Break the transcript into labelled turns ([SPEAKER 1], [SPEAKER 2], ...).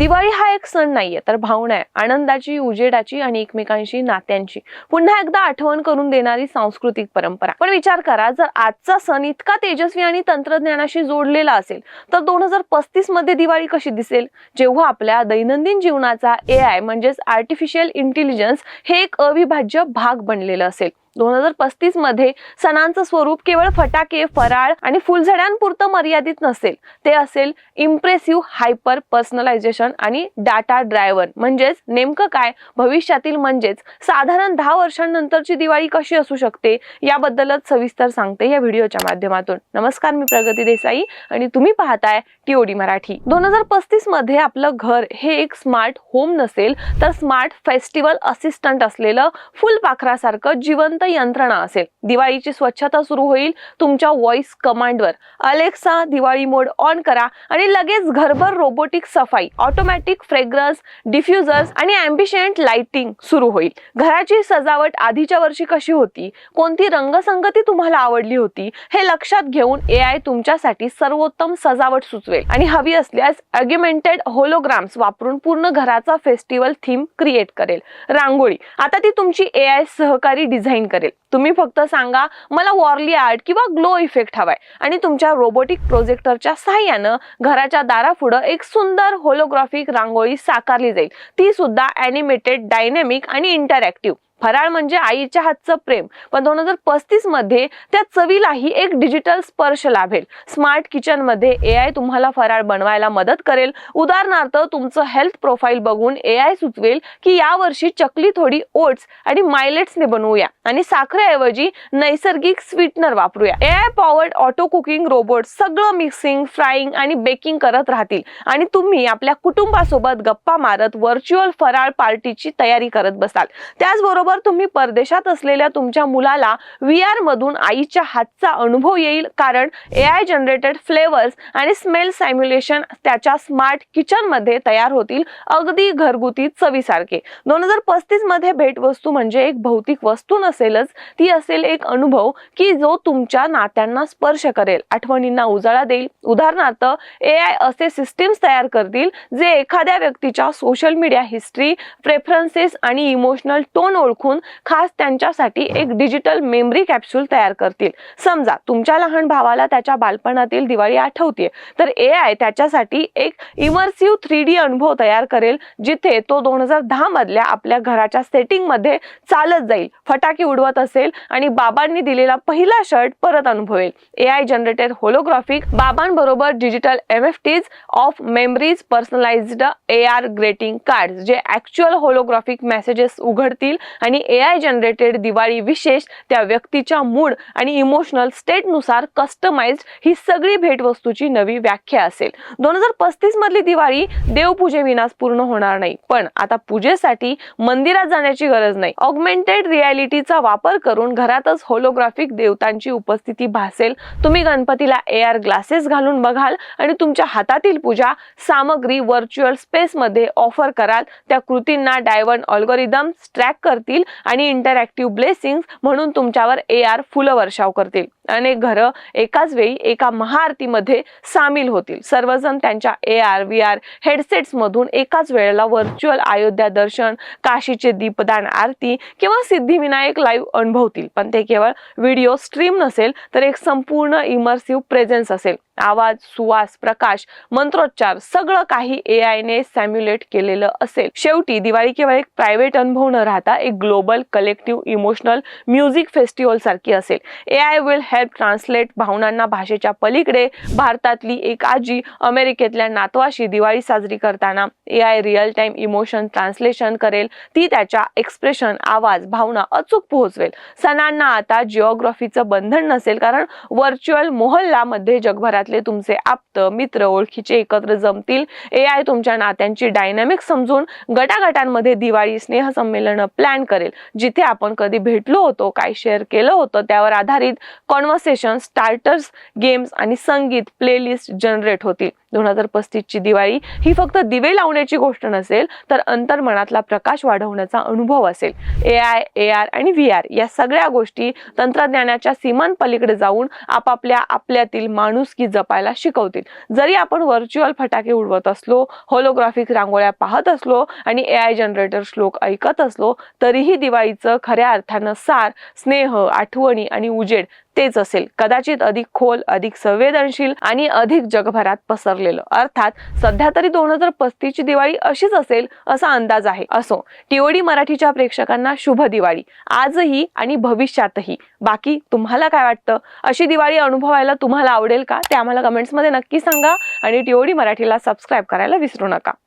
[SPEAKER 1] दिवाळी हा एक सण नाहीये तर भावना आहे आनंदाची उजेडाची आणि एकमेकांशी नात्यांची. पुन्हा एकदा आठवण करून देणारी सांस्कृतिक परंपरा. पण विचार करा जर आजचा सण इतका तेजस्वी आणि तंत्रज्ञानाशी जोडलेला असेल तर दोन हजार पस्तीसमध्ये दिवाळी कशी दिसेल? जेव्हा आपल्या दैनंदिन जीवनाचा ए आय म्हणजेच आर्टिफिशियल इंटेलिजन्स हे एक अविभाज्य भाग बनलेलं असेल. दोन हजार पस्तीसमध्ये सणांचं स्वरूप केवळ फटाके फराळ आणि फुलझड्यांपुरतं मर्यादित नसेल. ते असेल इम्प्रेसिव्ह हायपर पर्सनलायझेशन आणि डाटा ड्रायव्हर म्हणजेच नेमकं काय? भविष्यातील म्हणजेच साधारण दहा वर्षांनंतरची दिवाळी कशी असू शकते? याबद्दलच सविस्तर सांगते या व्हिडिओच्या माध्यमातून. नमस्कार मी प्रगती देसाई आणि तुम्ही पाहताय टीओडी मराठी. दोन हजार पस्तीसमध्ये आपलं घर हे एक स्मार्ट होम नसेल तर स्मार्ट फेस्टिवल असिस्टंट असलेलं फुलपाखरासारखं जिवंत यंत्रणा असेल. दिवाळीची स्वच्छता सुरू होईल तुमच्या व्हॉइस कमांडवर अलेक्सा दिवाळी मोड ऑन करा आणि लगेच घरभर रोबोटिक सफाई ऑटोमॅटिक फ्रेग्रन्स डिफ्युजर्स आणि अँबिशियंट लाइटिंग सुरू होईल. घराची सजावट आधीच्या वर्षी कशी होती? कोणती रंगसंगती तुम्हाला आवडली होती? हे लक्षात घेऊन ए आय तुमच्यासाठी सर्वोत्तम सजावट सुचवेल. आणि हवी असल्यास अग्युमेंटेड होलोग्राम्स वापरून पूर्ण घराचा फेस्टिवल थीम क्रिएट करेल. रांगोळी. आता ती तुमची ए आय सहकारी डिझाईन करेल. तुम्ही फक्त सांगा मला वॉर्ली आर्ट किंवा ग्लो इफेक्ट हवाय. आणि तुमच्या रोबोटिक प्रोजेक्टरच्या सहाय्यानं घराच्या दारापुढं एक सुंदर होलोग्राफिक रांगोळी साकारली जाईल. ती सुद्धा अॅनिमेटेड डायनॅमिक आणि इंटरॅक्टिव्ह फराळ म्हणजे आईच्या हातचं प्रेम. पण दोन हजार पस्तीसमध्ये त्या चवीलाही एक डिजिटल स्पर्श लाभेल. स्मार्ट किचनमध्ये ए आय तुम्हाला फराळ बनवायला मदत करेल. उदाहरणार्थ तुमचं हेल्थ प्रोफाईल बघून ए आय सुचवेल की यावर्षी चकली थोडी ओट्स आणि मायलेट्सने बनवूया. आणि साखरेऐवजी नैसर्गिक स्वीटनर वापरूया. A I powered auto cooking robot सगळं मिक्सिंग फ्राईंग आणि बेकिंग करत राहतील. आणि तुम्ही आपल्या कुटुंबासोबत गप्पा मारत व्हर्च्युअल फराळ पार्टीची तयारी करत बसाल. त्याचबरोबर तुम्ही परदेशात असलेल्या तुमच्या मुलाला व्ही आर मधून आईच्या हातचा अनुभव येईल. कारण ए आय जनरेटेड फ्लेवर्स आणि स्मेल सॅम्युलेशन त्याच्या स्मार्ट किचनमध्ये तयार होतील. अगदी घरगुती चवीसारखे. दोन हजार पस्तीसमध्ये भेटवस्तू म्हणजे एक भौतिक वस्तू नसेलच. ती असेल एक अनुभव की जो तुमच्या नात्यांना स्पर्श करेल. आठवणींना उजाळा देईल. उदाहरणार्थ ए आय असे सिस्टीम्स तयार करतील जे एखाद्या व्यक्तीच्या सोशल मीडिया हिस्ट्री प्रेफरन्सेस आणि इमोशनल टोन ओळखून खास त्यांच्यासाठी एक डिजिटल मेमरी कॅप्सूल तयार करतील. समजा तुमच्या लहान भावाला त्याच्या बालपणातील दिवाळी आठवते तर ए आय त्याच्यासाठी एक इमर्सिव्ह थ्री डी अनुभव तयार करेल जिथे तो दोन हजार दहा मधल्या आपल्या घराच्या सेटिंगमध्ये चालत जाईल. फटाके उडवत असेल आणि बाबांनी दिलेला पहिला शर्ट परत अनुभवेल. ए आय जनरेटेड होलोग्राफिक बाबांबरोबर digital N F Ts of memories personalized A R greeting card जे ऍक्च्युअल होलोग्राफिक मेसेजेस उघडतील आणि आणि ए आय जनरेटेड दिवाळी विशेष त्या व्यक्तीच्या मूड आणि इमोशनल स्टेटनुसार कस्टमाइज्ड ही सगळी भेटवस्तूची नवी व्याख्या असेल. दोन हजार पस्तीस मधली दिवाळी देवपूजेविनाच पूर्ण होणार नाही. पण आता पूजेसाठी मंदिरात जाण्याची गरज नाही. ऑगमेंटेड रियालिटीचा वापर करून घरातच होलोग्राफिक देवतांची उपस्थिती भासेल. तुम्ही गणपतीला ए आर ग्लासेस घालून बघाल आणि तुमच्या हातातील पूजा सामग्री व्हर्च्युअल स्पेसमध्ये ऑफर कराल. त्या कृतींना डायव्हर्न ऑल्गोरिदम ट्रॅक करतील आणि इंटरॅक्टिव्ह ब्लेसिंग म्हणून तुमच्यावर ए आर फुलं वर्षाव करतील. अनेक घरं एकाच वेळी एका महाआरतीमध्ये सामील होतील. सर्वजण त्यांच्या A R V R headsets मधून एकाच वेळेला व्हर्च्युअल अयोध्या दर्शन काशीचे दीपदान आरती किंवा सिद्धिविनायक लाईव्ह अनुभवतील. पण ते केवळ व्हिडिओ स्ट्रीम नसेल तर एक संपूर्ण इमर्सिव्ह प्रेझेन्स असेल. आवाज सुवास प्रकाश मंत्रोच्चार सगळं काही ए आयने सॅम्युलेट केलेलं असेल. शेवटी दिवाळी केवळ एक प्रायव्हेट अनुभव न राहता एक global collective emotional music festival सारखी असेल. A I will help translate भावनांना भाषेच्या पलीकडे. भारतातली एक आजी अमेरिकेतल्या नातवाशी दिवाळी साजरी करताना A I real time emotion translation करेल. ती त्याच्या एक्सप्रेशन आवाज भावना अचूक पोहोचवेल. सणांना आता जिओग्राफीचं बंधन नसेल कारण व्हर्च्युअल मोहल्लामध्ये घरातले तुमचे आप्त मित्र ओळखीचे एकत्र जमतील. ए आय तुमच्या नात्यांची डायनॅमिक समजून गटागटांमध्ये दिवाळी स्नेह संमेलन प्लॅन करेल. जिथे आपण कधी भेटलो होतो काय शेअर केलं होतं त्यावर आधारित कॉन्व्हर्सेशन स्टार्टर्स गेम्स आणि संगीत प्लेलिस्ट जनरेट होतील. दोन हजार पस्तीसची दिवाळी ही फक्त दिवे लावण्याची गोष्ट नसेल तर अंतर्मनातला प्रकाश वाढवण्याचा अनुभव असेल. ए आय ए आर आणि व्ही आर या सगळ्या गोष्टी तंत्रज्ञानाच्या सीमांपलीकडे जाऊन आपापल्या आपल्यातील माणुसकी जपायला शिकवतील. जरी आपण व्हर्च्युअल फटाके उडवत असलो होलोग्राफिक रांगोळ्या पाहत असलो आणि ए आय जनरेटर श्लोक ऐकत असलो तरीही दिवाळीचं खऱ्या अर्थानं सार स्नेह आठवणी आणि उजेड तेच असेल. कदाचित अधिक खोल अधिक संवेदनशील आणि अधिक जगभरात पसरलेलं. अर्थात सध्या तरी दोन हजार पस्तीसची दिवाळी अशीच असेल असा अंदाज आहे. असो टीओडी मराठीच्या प्रेक्षकांना शुभ दिवाळी. आजही आणि भविष्यातही. बाकी तुम्हाला काय वाटतं? अशी दिवाळी अनुभवायला तुम्हाला आवडेल का? ते आम्हाला कमेंट्समध्ये नक्की सांगा आणि टीओडी मराठीला सबस्क्राईब करायला विसरू नका.